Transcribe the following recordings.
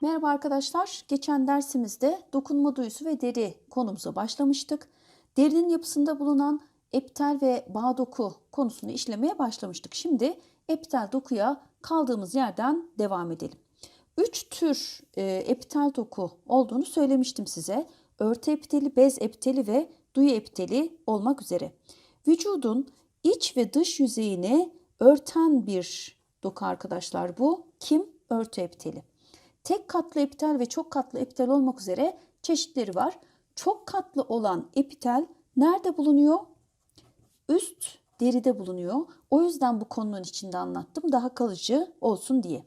Merhaba arkadaşlar. Geçen dersimizde dokunma duyusu ve deri konumuza başlamıştık. Derinin yapısında bulunan epitel ve bağ doku konusunu işlemeye başlamıştık. Şimdi epitel dokuya kaldığımız yerden devam edelim. Üç tür e, epitel doku olduğunu söylemiştim size. Örtü epiteli, bez epiteli ve duyu epiteli olmak üzere. Vücudun iç ve dış yüzeyini örten bir doku arkadaşlar bu. Kim? Örtü epiteli. Tek katlı epitel ve çok katlı epitel olmak üzere çeşitleri var. Çok katlı olan epitel nerede bulunuyor? Üst deride bulunuyor. O yüzden bu konunun içinde anlattım daha kalıcı olsun diye.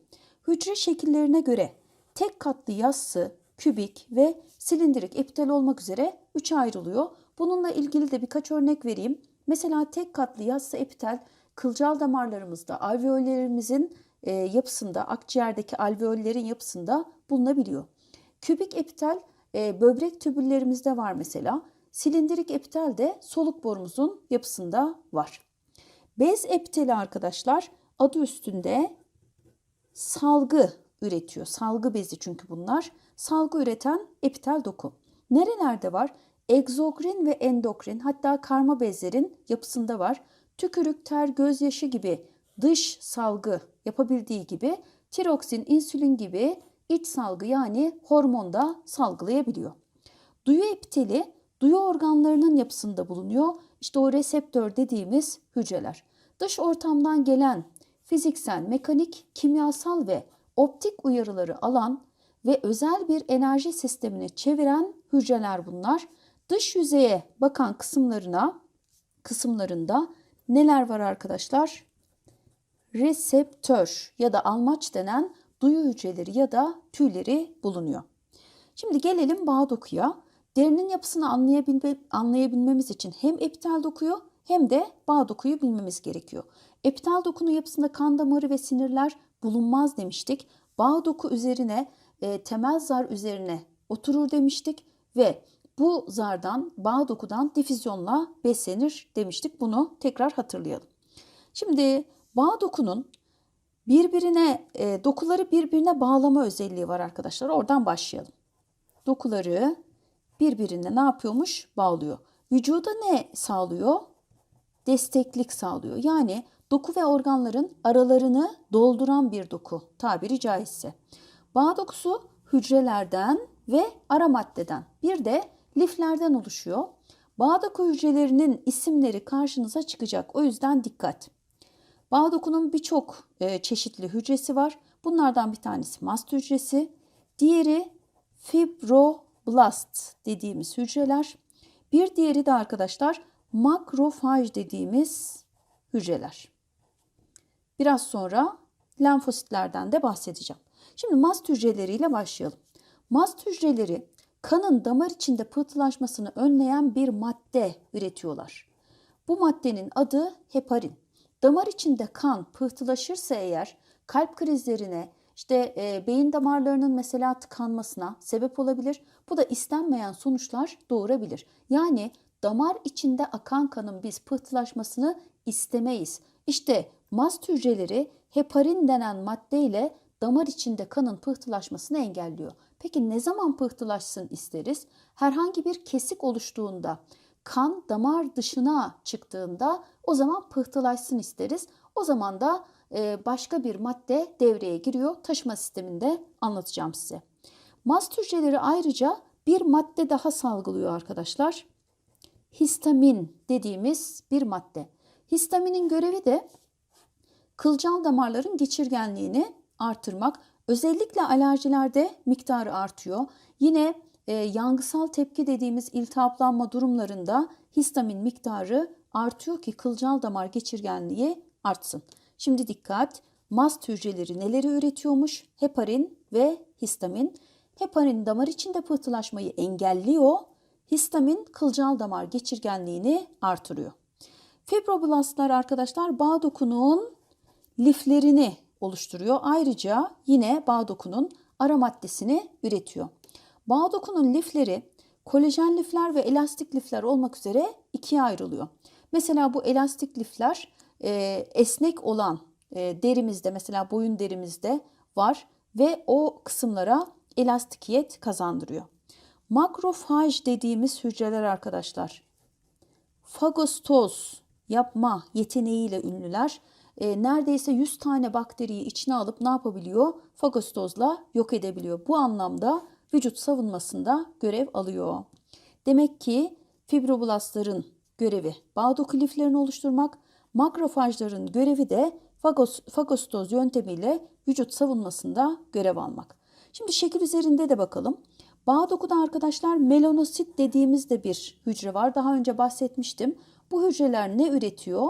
Hücre şekillerine göre tek katlı yassı, kübik ve silindirik epitel olmak üzere üçe ayrılıyor. Bununla ilgili de birkaç örnek vereyim. Mesela tek katlı yassı epitel kılcal damarlarımızda, alveollerimizin e, yapısında, akciğerdeki alveollerin yapısında bulunabiliyor. Kübik epitel e, böbrek tübüllerimizde var mesela. Silindirik epitel de soluk borumuzun yapısında var. Bez epiteli arkadaşlar adı üstünde salgı üretiyor. Salgı bezi çünkü bunlar. Salgı üreten epitel doku. Nerelerde var? Egzokrin ve endokrin hatta karma bezlerin yapısında var. Tükürük, ter, gözyaşı gibi dış salgı yapabildiği gibi tiroksin, insülin gibi iç salgı yani hormon da salgılayabiliyor. Duyu epiteli duyu organlarının yapısında bulunuyor. İşte o reseptör dediğimiz hücreler. Dış ortamdan gelen fiziksel, mekanik, kimyasal ve optik uyarıları alan ve özel bir enerji sistemini çeviren hücreler bunlar. Dış yüzeye bakan kısımlarına kısımlarında neler var arkadaşlar? Reseptör ya da almaç denen duyu hücreleri ya da tüyleri bulunuyor. Şimdi gelelim bağ dokuya. Derinin yapısını anlayabilme, anlayabilmemiz için hem epitel dokuyu hem de bağ dokuyu bilmemiz gerekiyor. Epitel dokunun yapısında kan damarı ve sinirler bulunmaz demiştik. Bağ doku üzerine, e, temel zar üzerine oturur demiştik ve bu zardan, bağ dokudan difüzyonla beslenir demiştik. Bunu tekrar hatırlayalım. Şimdi bağ dokunun birbirine, e, dokuları birbirine bağlama özelliği var arkadaşlar. Oradan başlayalım. Dokuları birbirine ne yapıyormuş? Bağlıyor. Vücuda ne sağlıyor? Desteklik sağlıyor. Yani doku ve organların aralarını dolduran bir doku tabiri caizse. Bağ dokusu hücrelerden ve ara maddeden bir de liflerden oluşuyor. Bağ doku hücrelerinin isimleri karşınıza çıkacak. O yüzden dikkat. Bağ dokunun birçok e, çeşitli hücresi var. Bunlardan bir tanesi mast hücresi, diğeri fibroblast dediğimiz hücreler. Bir diğeri de arkadaşlar makrofaj dediğimiz hücreler. Biraz sonra lenfositlerden de bahsedeceğim. Şimdi mast hücreleriyle başlayalım. Mast hücreleri kanın damar içinde pıhtılaşmasını önleyen bir madde üretiyorlar. Bu maddenin adı heparin. Damar içinde kan pıhtılaşırsa eğer kalp krizlerine, işte e, beyin damarlarının mesela tıkanmasına sebep olabilir. Bu da istenmeyen sonuçlar doğurabilir. Yani damar içinde akan kanın biz pıhtılaşmasını istemeyiz. İşte mast hücreleri heparin denen maddeyle damar içinde kanın pıhtılaşmasını engelliyor. Peki ne zaman pıhtılaşsın isteriz? Herhangi bir kesik oluştuğunda, kan damar dışına çıktığında o zaman pıhtılaşsın isteriz. O zaman da e, başka bir madde devreye giriyor. Taşıma sisteminde anlatacağım size. Mast hücreleri ayrıca bir madde daha salgılıyor arkadaşlar. Histamin dediğimiz bir madde. Histaminin görevi de kılcal damarların geçirgenliğini artırmak. Özellikle alerjilerde miktarı artıyor. Yine e, yangısal tepki dediğimiz iltihaplanma durumlarında histamin miktarı artıyor ki kılcal damar geçirgenliği artsın. Şimdi dikkat. Mast hücreleri neleri üretiyormuş? Heparin ve histamin. Heparin damar içinde pıhtılaşmayı engelliyor. Histamin kılcal damar geçirgenliğini artırıyor. Fibroblastlar arkadaşlar bağ dokunun liflerini oluşturuyor. Ayrıca yine bağ dokunun ara maddesini üretiyor. Bağ dokunun lifleri kolajen lifler ve elastik lifler olmak üzere ikiye ayrılıyor. Mesela bu elastik lifler e, esnek olan e, derimizde mesela boyun derimizde var ve o kısımlara elastikiyet kazandırıyor. Makrofaj dediğimiz hücreler arkadaşlar fagostoz yapma yeteneğiyle ünlüler. E, neredeyse 100 tane bakteriyi içine alıp ne yapabiliyor? Fagostozla yok edebiliyor. Bu anlamda vücut savunmasında görev alıyor. Demek ki fibroblastların görevi bağ doku liflerini oluşturmak, makrofajların görevi de fagos, fagostoz yöntemiyle vücut savunmasında görev almak. Şimdi şekil üzerinde de bakalım. Bağ dokuda arkadaşlar melanosit dediğimiz de bir hücre var. Daha önce bahsetmiştim. Bu hücreler ne üretiyor?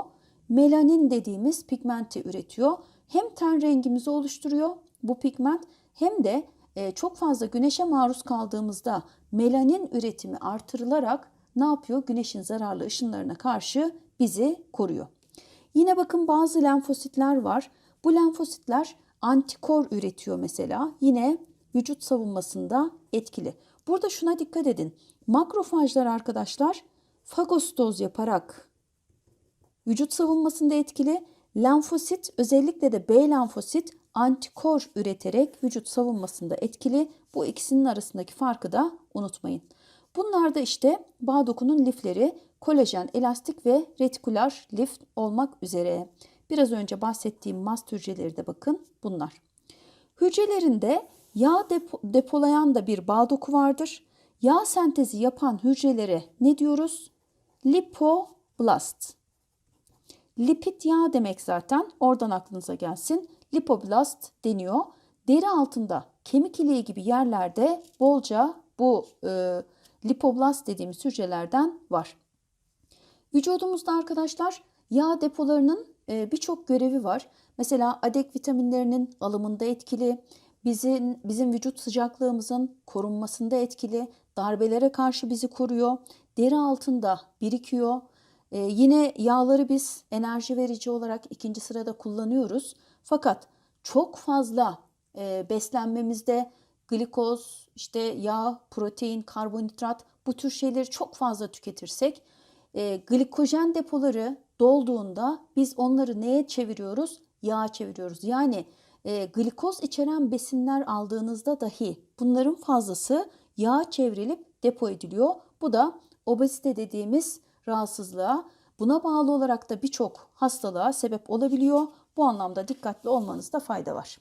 Melanin dediğimiz pigmenti üretiyor. Hem ten rengimizi oluşturuyor bu pigment hem de e, çok fazla güneşe maruz kaldığımızda melanin üretimi artırılarak ne yapıyor? Güneşin zararlı ışınlarına karşı bizi koruyor. Yine bakın bazı lenfositler var. Bu lenfositler antikor üretiyor mesela. Yine vücut savunmasında etkili. Burada şuna dikkat edin. Makrofajlar arkadaşlar fagostoz yaparak vücut savunmasında etkili. Lenfosit özellikle de B lenfosit antikor üreterek vücut savunmasında etkili. Bu ikisinin arasındaki farkı da unutmayın. Bunlar da işte bağ dokunun lifleri kolajen, elastik ve retikular lif olmak üzere. Biraz önce bahsettiğim mast hücreleri de bakın bunlar. Hücrelerinde yağ depo, depolayan da bir bağ doku vardır. Yağ sentezi yapan hücrelere ne diyoruz? Lipoblast. Lipid yağ demek zaten oradan aklınıza gelsin. Lipoblast deniyor. Deri altında kemik iliği gibi yerlerde bolca bu e, lipoblast dediğimiz hücrelerden var. Vücudumuzda arkadaşlar yağ depolarının e, birçok görevi var. Mesela adek vitaminlerinin alımında etkili, bizim bizim vücut sıcaklığımızın korunmasında etkili, darbelere karşı bizi koruyor, deri altında birikiyor. Ee, yine yağları biz enerji verici olarak ikinci sırada kullanıyoruz. Fakat çok fazla e, beslenmemizde glikoz, işte yağ, protein, karbonhidrat bu tür şeyleri çok fazla tüketirsek e, glikojen depoları dolduğunda biz onları neye çeviriyoruz? Yağa çeviriyoruz. Yani e, glikoz içeren besinler aldığınızda dahi bunların fazlası yağa çevrilip depo ediliyor. Bu da obezite dediğimiz rahatsızlığa buna bağlı olarak da birçok hastalığa sebep olabiliyor. Bu anlamda dikkatli olmanızda fayda var.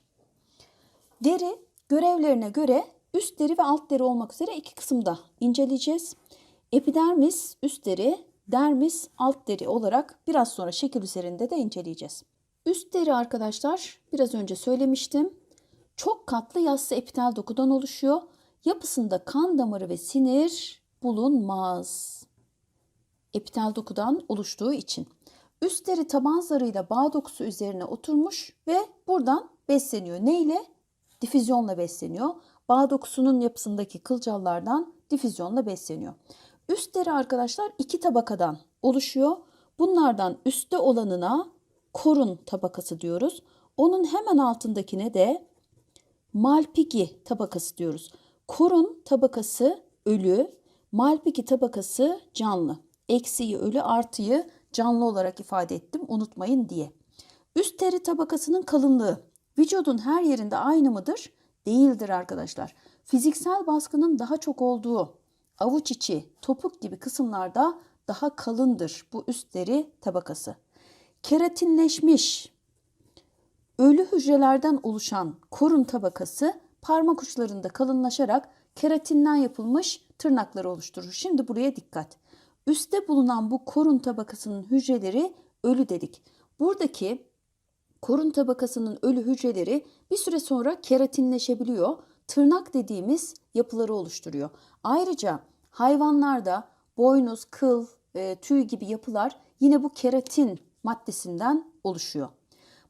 Deri görevlerine göre üst deri ve alt deri olmak üzere iki kısımda inceleyeceğiz. Epidermis üst deri, dermis alt deri olarak biraz sonra şekil üzerinde de inceleyeceğiz. Üst deri arkadaşlar biraz önce söylemiştim. Çok katlı yassı epitel dokudan oluşuyor. Yapısında kan damarı ve sinir bulunmaz. Epitel dokudan oluştuğu için. Üst deri taban zarıyla bağ dokusu üzerine oturmuş ve buradan besleniyor. Ne ile? Difüzyonla besleniyor. Bağ dokusunun yapısındaki kılcallardan difüzyonla besleniyor. Üst deri arkadaşlar iki tabakadan oluşuyor. Bunlardan üstte olanına korun tabakası diyoruz. Onun hemen altındakine de malpigi tabakası diyoruz. Korun tabakası ölü, malpigi tabakası canlı. Eksiği ölü artıyı canlı olarak ifade ettim unutmayın diye. Üst deri tabakasının kalınlığı vücudun her yerinde aynı mıdır? Değildir arkadaşlar. Fiziksel baskının daha çok olduğu avuç içi, topuk gibi kısımlarda daha kalındır bu üst deri tabakası. Keratinleşmiş ölü hücrelerden oluşan korun tabakası parmak uçlarında kalınlaşarak keratinden yapılmış tırnakları oluşturur. Şimdi buraya dikkat. Üste bulunan bu korun tabakasının hücreleri ölü dedik. Buradaki korun tabakasının ölü hücreleri bir süre sonra keratinleşebiliyor. Tırnak dediğimiz yapıları oluşturuyor. Ayrıca hayvanlarda boynuz, kıl, e, tüy gibi yapılar yine bu keratin maddesinden oluşuyor.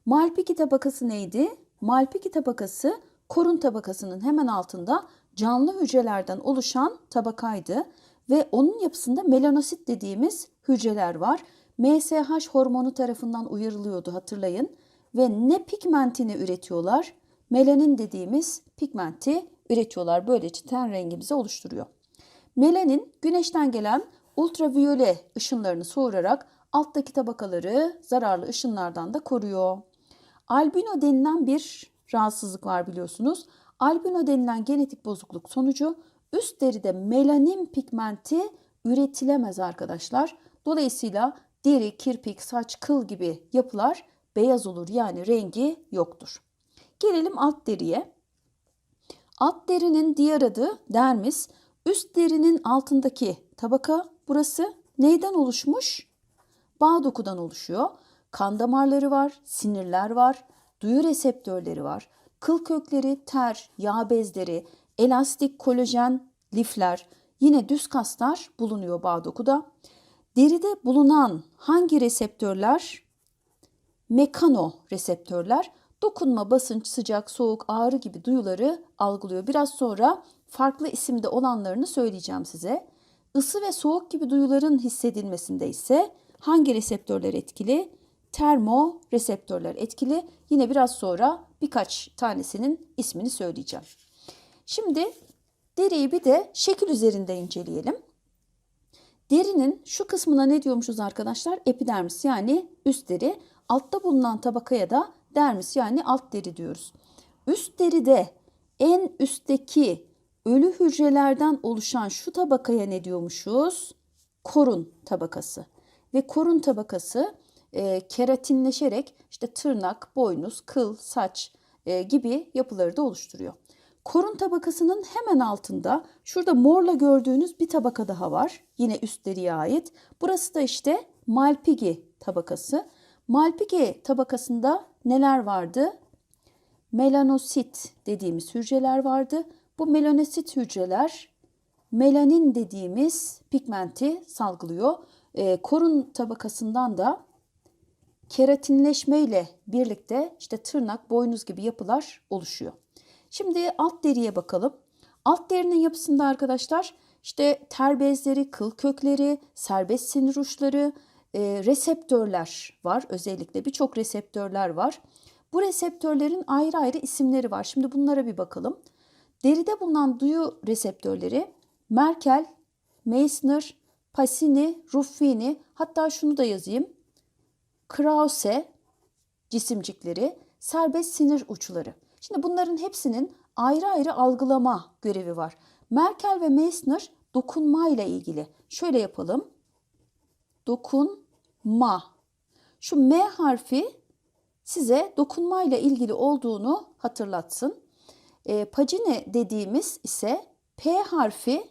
Malpighi tabakası neydi? Malpighi tabakası korun tabakasının hemen altında canlı hücrelerden oluşan tabakaydı ve onun yapısında melanosit dediğimiz hücreler var. MSH hormonu tarafından uyarılıyordu hatırlayın ve ne pigmentini üretiyorlar? Melanin dediğimiz pigmenti üretiyorlar. Böylece ten rengimizi oluşturuyor. Melanin güneşten gelen ultraviyole ışınlarını soğurarak alttaki tabakaları zararlı ışınlardan da koruyor. Albino denilen bir rahatsızlık var biliyorsunuz. Albino denilen genetik bozukluk sonucu üst deride melanin pigmenti üretilemez arkadaşlar. Dolayısıyla deri, kirpik, saç, kıl gibi yapılar beyaz olur yani rengi yoktur. Gelelim alt deriye. Alt derinin diğer adı dermis. Üst derinin altındaki tabaka burası neyden oluşmuş? Bağ dokudan oluşuyor. Kan damarları var, sinirler var, duyu reseptörleri var. Kıl kökleri, ter, yağ bezleri, elastik kolajen, lifler, yine düz kaslar bulunuyor bağ dokuda. Deride bulunan hangi reseptörler? Mekano reseptörler dokunma, basınç, sıcak, soğuk, ağrı gibi duyuları algılıyor. Biraz sonra farklı isimde olanlarını söyleyeceğim size. Isı ve soğuk gibi duyuların hissedilmesinde ise hangi reseptörler etkili? Termo reseptörler etkili. Yine biraz sonra birkaç tanesinin ismini söyleyeceğim. Şimdi deriyi bir de şekil üzerinde inceleyelim. Derinin şu kısmına ne diyormuşuz arkadaşlar? Epidermis yani üst deri. Altta bulunan tabakaya da dermis yani alt deri diyoruz. Üst deride en üstteki ölü hücrelerden oluşan şu tabakaya ne diyormuşuz? Korun tabakası. Ve korun tabakası e, keratinleşerek işte tırnak, boynuz, kıl, saç e, gibi yapıları da oluşturuyor. Korun tabakasının hemen altında şurada morla gördüğünüz bir tabaka daha var. Yine üst deriye ait. Burası da işte Malpighi tabakası. Malpighi tabakasında neler vardı? Melanosit dediğimiz hücreler vardı. Bu melanosit hücreler melanin dediğimiz pigmenti salgılıyor. E, korun tabakasından da keratinleşme ile birlikte işte tırnak, boynuz gibi yapılar oluşuyor. Şimdi alt deriye bakalım. Alt derinin yapısında arkadaşlar işte ter bezleri, kıl kökleri, serbest sinir uçları, e, reseptörler var. Özellikle birçok reseptörler var. Bu reseptörlerin ayrı ayrı isimleri var. Şimdi bunlara bir bakalım. Deride bulunan duyu reseptörleri Merkel, Meissner, Pacini, Ruffini hatta şunu da yazayım. Krause cisimcikleri, serbest sinir uçları. Şimdi bunların hepsinin ayrı ayrı algılama görevi var. Merkel ve Meissner dokunma ile ilgili. Şöyle yapalım. Dokunma. Şu M harfi size dokunma ile ilgili olduğunu hatırlatsın. E, Pacini dediğimiz ise P harfi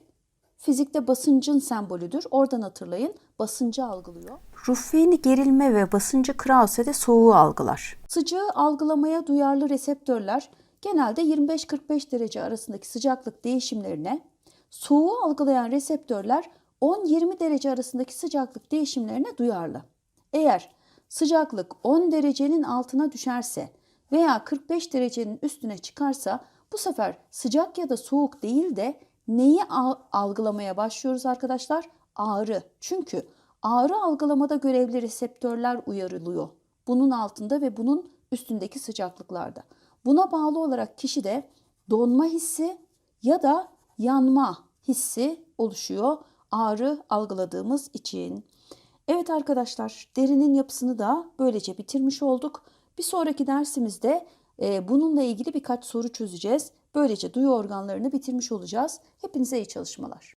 fizikte basıncın sembolüdür. Oradan hatırlayın. Basıncı algılıyor. Ruffini gerilme ve basıncı Krause de soğuğu algılar. Sıcağı algılamaya duyarlı reseptörler genelde 25-45 derece arasındaki sıcaklık değişimlerine, soğuğu algılayan reseptörler 10-20 derece arasındaki sıcaklık değişimlerine duyarlı. Eğer sıcaklık 10 derecenin altına düşerse veya 45 derecenin üstüne çıkarsa bu sefer sıcak ya da soğuk değil de neyi algılamaya başlıyoruz arkadaşlar? Ağrı. Çünkü ağrı algılamada görevli reseptörler uyarılıyor. Bunun altında ve bunun üstündeki sıcaklıklarda. Buna bağlı olarak kişide donma hissi ya da yanma hissi oluşuyor ağrı algıladığımız için. Evet arkadaşlar derinin yapısını da böylece bitirmiş olduk. Bir sonraki dersimizde bununla ilgili birkaç soru çözeceğiz. Böylece duyu organlarını bitirmiş olacağız. Hepinize iyi çalışmalar.